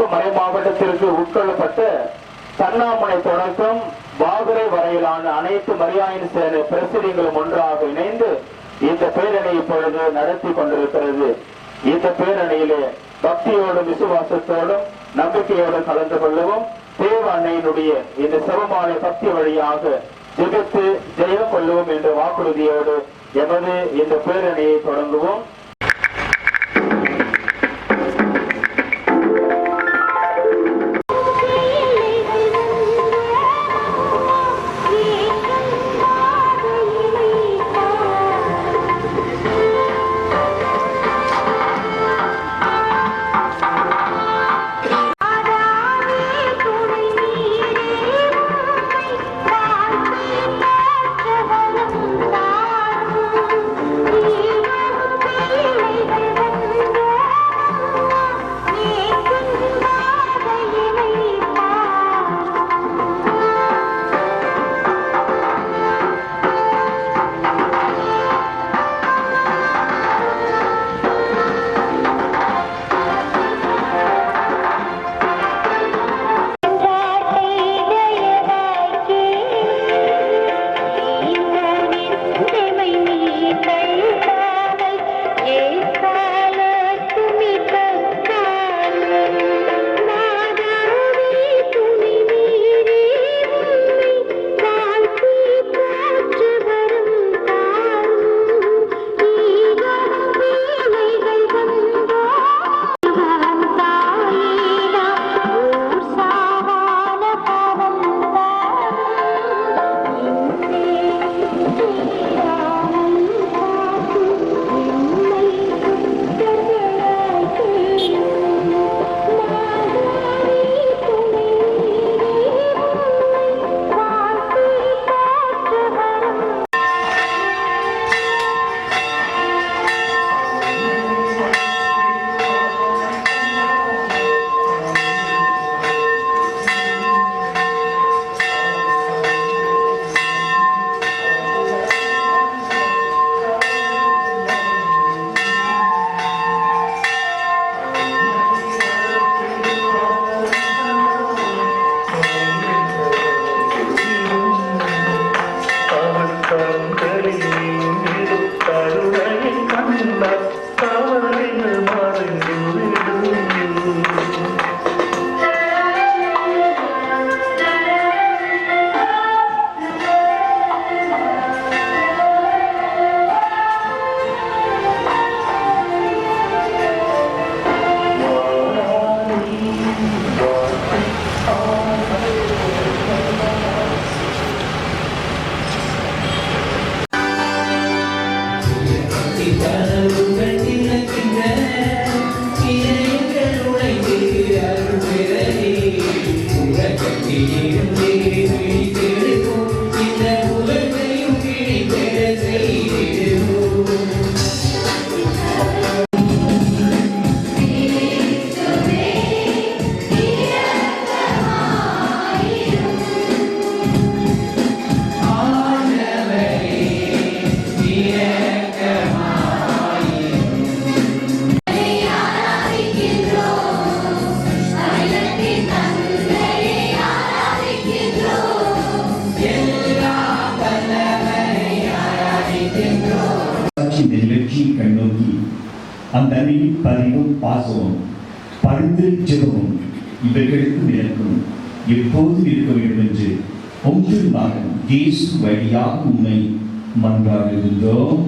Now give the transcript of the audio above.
சிறப்பு மறை மாவட்டத்திற்கு உட்கொள்ளப்பட்டு தன்னாமனை தொடக்கம் பாகுரை வரையிலான அனைத்து மரியாயின் சேனை பிரசிடங்களும் ஒன்றாக இணைந்து இந்த பேரணி இப்பொழுது நடத்தி கொண்டிருக்கிறது. இந்த பேரணியிலே பக்தியோடும் விசுவாசத்தோடும் நம்பிக்கையோடும் கலந்து கொள்ளவும். தேவ அன்னையினுடைய இந்த சிவமான பக்தி வழியாக ஜெபித்து ஜெயம் கொள்ளவும் என்ற வாக்குறுதியோடு எமது இந்த பேரணியை தொடங்குவோம். You. வெற்றி கண்ணோக்கி அந்த அன்னையின் பதிவும் பாசமும் பரிந்து ஜெபமும் இவர்களுக்கு எனக்கும் எப்போதும் இருக்க வேண்டும் என்று ஒன்று மகன் இயேசு வழியாக உண்மை மன்றாடுகின்றோம்.